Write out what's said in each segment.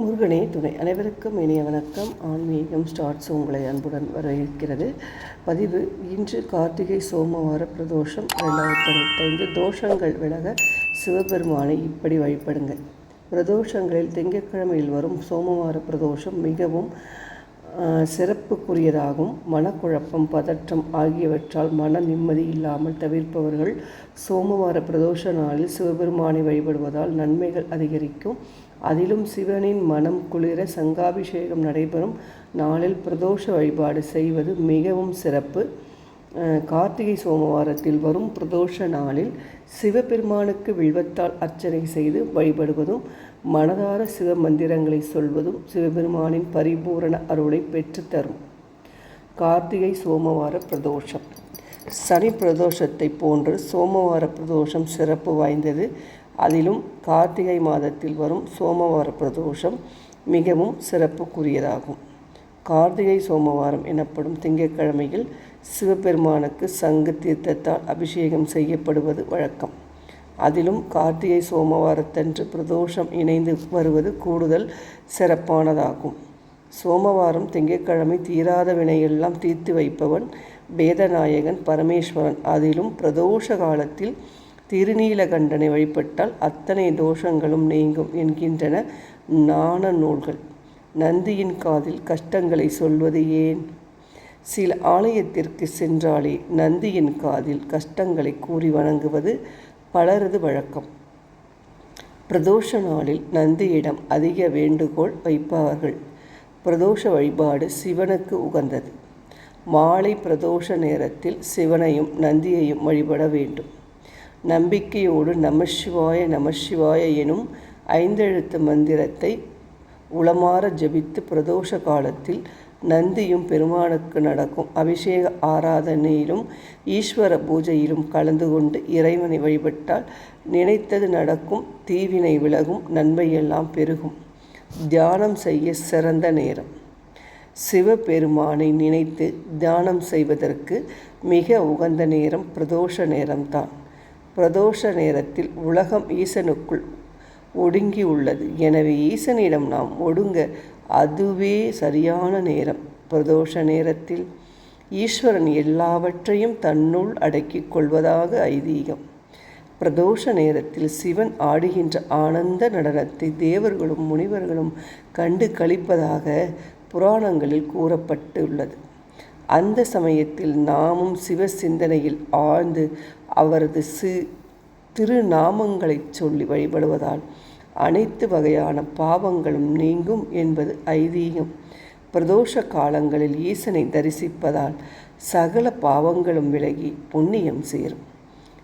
முருகனே துணை அனைவருக்கும் இனிய வணக்கம். ஆன்மீகம் ஸ்டார்ட்ஸ் உங்களை அன்புடன் வரவேற்கிறது. பதிவு இன்று கார்த்திகை சோமவார பிரதோஷம் ரெண்டாயிரத்தி அறுபத்தைந்து தோஷங்கள் விலக சிவபெருமானை இப்படி வழிபடுங்கள். பிரதோஷங்களில் திங்கட்கிழமையில் வரும் சோமவார பிரதோஷம் மிகவும் சிறப்புக்குரியதாகும். மனக்குழப்பம் பதற்றம் ஆகியவற்றால் மன நிம்மதி இல்லாமல் தவிர்ப்பவர்கள் சோமவார பிரதோஷ நாளில் சிவபெருமானை வழிபடுவதால் நன்மைகள் அதிகரிக்கும். அதிலும் சிவனின் மனம் குளிர சங்காபிஷேகம் நடைபெறும். நாளில் பிரதோஷ வழிபாடு செய்வது மிகவும் சிறப்பு. கார்த்திகை சோமவாரத்தில் வரும் பிரதோஷ நாளில் சிவபெருமானுக்கு வில்வத்தால் அர்ச்சனை செய்து வழிபடுவதும் மனதார சிவ மந்திரங்களை சொல்வதும் சிவபெருமானின் பரிபூரண அருளை பெற்றுத்தரும் கார்த்திகை சோமவார பிரதோஷம். சனி பிரதோஷத்தை போன்று சோமவார பிரதோஷம் சிறப்பு வாய்ந்தது. அதிலும் கார்த்திகை மாதத்தில் வரும் சோமவார பிரதோஷம் மிகவும் சிறப்புக்குரியதாகும். கார்த்திகை சோமவாரம் எனப்படும் திங்கட்கிழமையில் சிவபெருமானுக்கு சங்கு தீர்த்தத்தால் அபிஷேகம் செய்யப்படுவது வழக்கம். அதிலும் கார்த்திகை சோமவாரத்தன்று பிரதோஷம் இணைந்து வருவது கூடுதல் சிறப்பானதாகும். சோமவாரம் திங்கட்கிழமை தீராத வினையெல்லாம் தீர்த்து வைப்பவன் வேதநாயகன் பரமேஸ்வரன். அதிலும் பிரதோஷ காலத்தில் திருநீலகண்டனை வழிபட்டால் அத்தனை தோஷங்களும் நீங்கும் என்கின்றன நாண நூல்கள். நந்தியின் காதில் கஷ்டங்களை சொல்வது ஏன்? சில ஆலயத்திற்கு சென்றாலே நந்தியின் காதில் கஷ்டங்களை கூறி வணங்குவது பலரது வழக்கம். பிரதோஷ நாளில் நந்தியிடம் அதிக வேண்டுகோள் வைப்பார்கள். பிரதோஷ வழிபாடு சிவனுக்கு உகந்தது. மாலை பிரதோஷ நேரத்தில் சிவனையும் நந்தியையும் வழிபட வேண்டும். நம்பிக்கையோடு நமசிவாய நமசிவாய எனும் ஐந்தெழுத்து மந்திரத்தை உளமாற ஜபித்து பிரதோஷ காலத்தில் நந்தியும் பெருமானுக்கு நடக்கும் அபிஷேக ஆராதனையிலும் ஈஸ்வர பூஜையிலும் கலந்து கொண்டு இறைவனை வழிபட்டால் நினைத்தது நடக்கும் தீவினை விலகும் நன்மையெல்லாம் பெருகும். தியானம் செய்ய சிறந்த நேரம். சிவபெருமானை நினைத்து தியானம் செய்வதற்கு மிக உகந்த நேரம் பிரதோஷ நேரம்தான். பிரதோஷ நேரத்தில் உலகம் ஈசனுக்குள் ஒடுங்கி உள்ளது எனவே ஈசனிடம் நாம் ஒடுங்க அதுவே சரியான நேரம். பிரதோஷ நேரத்தில் ஈஸ்வரன் எல்லாவற்றையும் தன்னுள் அடக்கிக் கொள்வதாக ஐதீகம். பிரதோஷ நேரத்தில் சிவன் ஆடுகின்ற ஆனந்த நடனத்தை தேவர்களும் முனிவர்களும் கண்டு களிப்பதாக புராணங்களில் கூறப்பட்டுள்ளது. அந்த சமயத்தில் நாமும் சிவ சிந்தனையில் ஆழ்ந்து அவரது சி திருநாமங்களை சொல்லி வழிபடுவதால் அனைத்து வகையான பாவங்களும் நீங்கும் என்பது ஐதீகம். பிரதோஷ காலங்களில் ஈசனை தரிசிப்பதால் சகல பாவங்களும் விலகி புண்ணியம் சேரும்.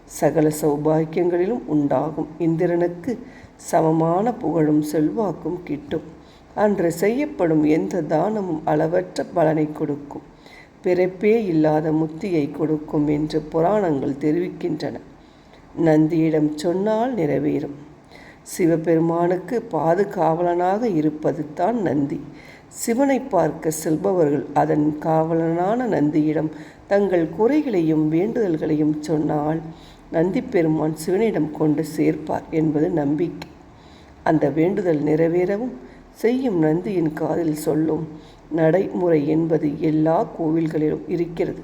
சகல சௌபாக்கியங்களிலும் உண்டாகும் இந்திரனுக்கு சமமான புகழும் செல்வாக்கும் கிட்டும். அன்று செய்யப்படும் எந்த தானமும் அளவற்ற பலனை கொடுக்கும். பிறப்பே இல்லாத முத்தியை கொடுக்கும் என்று புராணங்கள் தெரிவிக்கின்றன. நந்தியிடம் சொன்னால் நிறைவேறும். சிவபெருமானுக்கு பாதுகாவலனாக இருப்பது தான் நந்தி. சிவனை பார்க்க செல்பவர்கள் அதன் காவலனான நந்தியிடம் தங்கள் குறைகளையும் வேண்டுதல்களையும் சொன்னால் நந்தி பெருமான் சிவனிடம் கொண்டு சேர்ப்பார் என்பது நம்பிக்கை. அந்த வேண்டுதல் நிறைவேறவும் செய்யும் நந்தியின் காதில் சொல்லும் நடைமுறை என்பது எல்லா கோவில்களிலும் இருக்கிறது.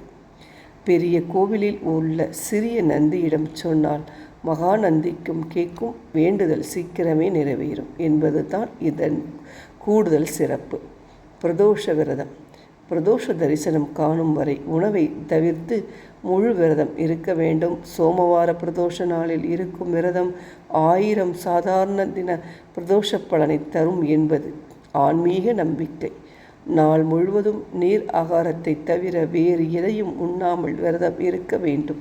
பெரிய கோவிலில் உள்ள சிறிய நந்தியிடம் சொன்னால் மகா நந்திக்கும் கேட்கும் வேண்டுதல் சீக்கிரமே நிறைவேறும் என்பது தான் இதன் கூடுதல் சிறப்பு. பிரதோஷ விரதம். பிரதோஷ தரிசனம் காணும் வரை உணவை தவிர்த்து முழு விரதம் இருக்க வேண்டும். சோமவார பிரதோஷ நாளில் இருக்கும் விரதம் ஆயிரம் சாதாரண தின பிரதோஷ பலனை தரும் என்பது ஆன்மீக நம்பிக்கை. நாள் முழுவதும் நீர் ஆகாரத்தை தவிர வேறு எதையும் உண்ணாமல் விரதம் இருக்க வேண்டும்.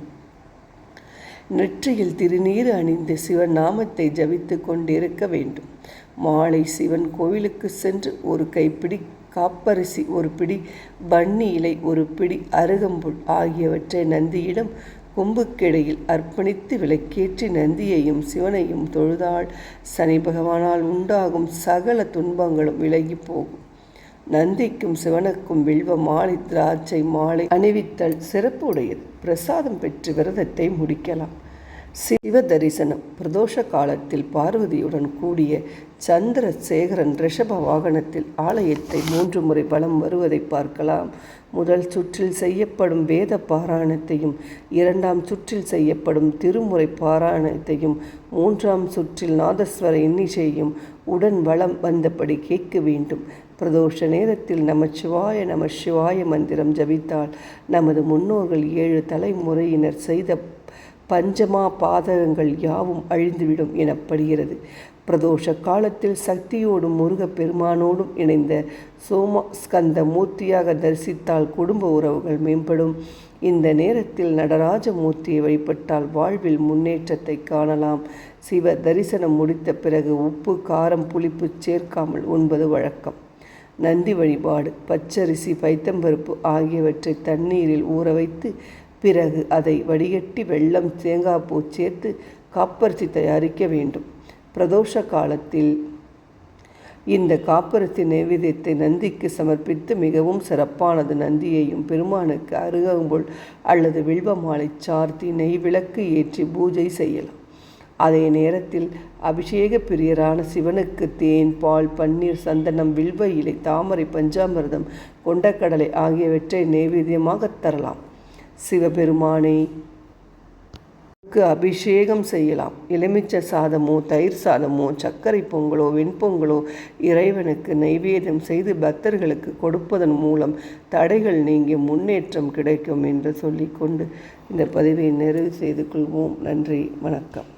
நெற்றியில் திருநீர் அணிந்து சிவன் நாமத்தை ஜபித்து கொண்டிருக்க வேண்டும். மாலை சிவன் கோவிலுக்கு சென்று ஒரு கைப்பிடி காப்பரிசி ஒரு பிடி பன்னி இலை ஒரு பிடி அருகம்புல் ஆகியவற்றை நந்தியிடம் கொம்புக்கிடையில் அர்ப்பணித்து விளக்கேற்றி நந்தியையும் சிவனையும் தொழுதால் சனி பகவானால் உண்டாகும் சகல துன்பங்களும் விலகி போகும். நந்திக்கும் சிவனுக்கும் வில்வ மாலை திராட்சை மாலை அணிவித்தல் சிறப்பு உடையது பிரசாதம் பெற்று விரதத்தை முடிக்கலாம். சிவ தரிசனம் பிரதோஷ காலத்தில் பார்வதியுடன் கூடிய சந்திரசேகரன் ரிஷப வாகனத்தில் ஆலயத்தை மூன்று முறை வலம் வருவதை பார்க்கலாம். முதல் சுற்றில் செய்யப்படும் வேத பாராயணத்தையும் இரண்டாம் சுற்றில் செய்யப்படும் திருமுறை பாராயணத்தையும் மூன்றாம் சுற்றில் நாதஸ்வர இன்னிசையும் உடன் வளம் வந்தபடி கேட்க வேண்டும். பிரதோஷ நேரத்தில் நமச்சிவாய சிவாய நம சிவாய மந்திரம் ஜபித்தால் நமது முன்னோர்கள் ஏழு தலைமுறையினர் செய்த பஞ்சமா பாதகங்கள் யாவும் அழிந்துவிடும் எனப்படுகிறது. பிரதோஷ காலத்தில் சக்தியோடும் முருகப் பெருமானோடும் இணைந்த சோம ஸ்கந்த மூர்த்தியாக தரிசித்தால் குடும்ப உறவுகள் மேம்படும். இந்த நேரத்தில் நடராஜ மூர்த்தியை வழிபட்டால் வாழ்வில் முன்னேற்றத்தை காணலாம். சிவ தரிசனம் முடித்த பிறகு உப்பு காரம் புளிப்பு சேர்க்காமல் உண்பது வழக்கம். நந்தி வழிபாடு பச்சரிசி பைத்தம்பருப்பு ஆகியவற்றை தண்ணீரில் ஊற வைத்து பிறகு அதை வடிகட்டி வெள்ளம் தேங்காய் பூ சேர்த்து காப்பரிசி தயாரிக்க வேண்டும். பிரதோஷ காலத்தில் இந்த காப்பரிசி நைவேத்தியத்தை நந்திக்கு சமர்ப்பித்து மிகவும் சிறப்பானது. நந்தியையும் பெருமானுக்கு அருகம்புல் அல்லது வில்வ மாலை சார்த்தி நெய் விளக்கு ஏற்றி பூஜை செய்யலாம். அதே நேரத்தில் அபிஷேக பிரியரான சிவனுக்கு தேன் பால் பன்னீர் சந்தனம் வில்வ இலை தாமரை பஞ்சாமிர்தம் கொண்டக்கடலை ஆகியவற்றை நைவேத்தியமாக தரலாம். சிவபெருமானை. அபிஷேகம் செய்யலாம். எலுமிச்சை சாதமோ தயிர் சாதமோ சர்க்கரை பொங்கலோ வெண்பொங்கலோ இறைவனுக்கு நைவேத்தியம் செய்து பக்தர்களுக்கு கொடுப்பதன் மூலம் தடைகள் நீங்கி முன்னேற்றம் கிடைக்கும் என்று சொல்லிக்கொண்டு இந்த பதிவை நிறைவு செய்து கொள்வோம். நன்றி வணக்கம்.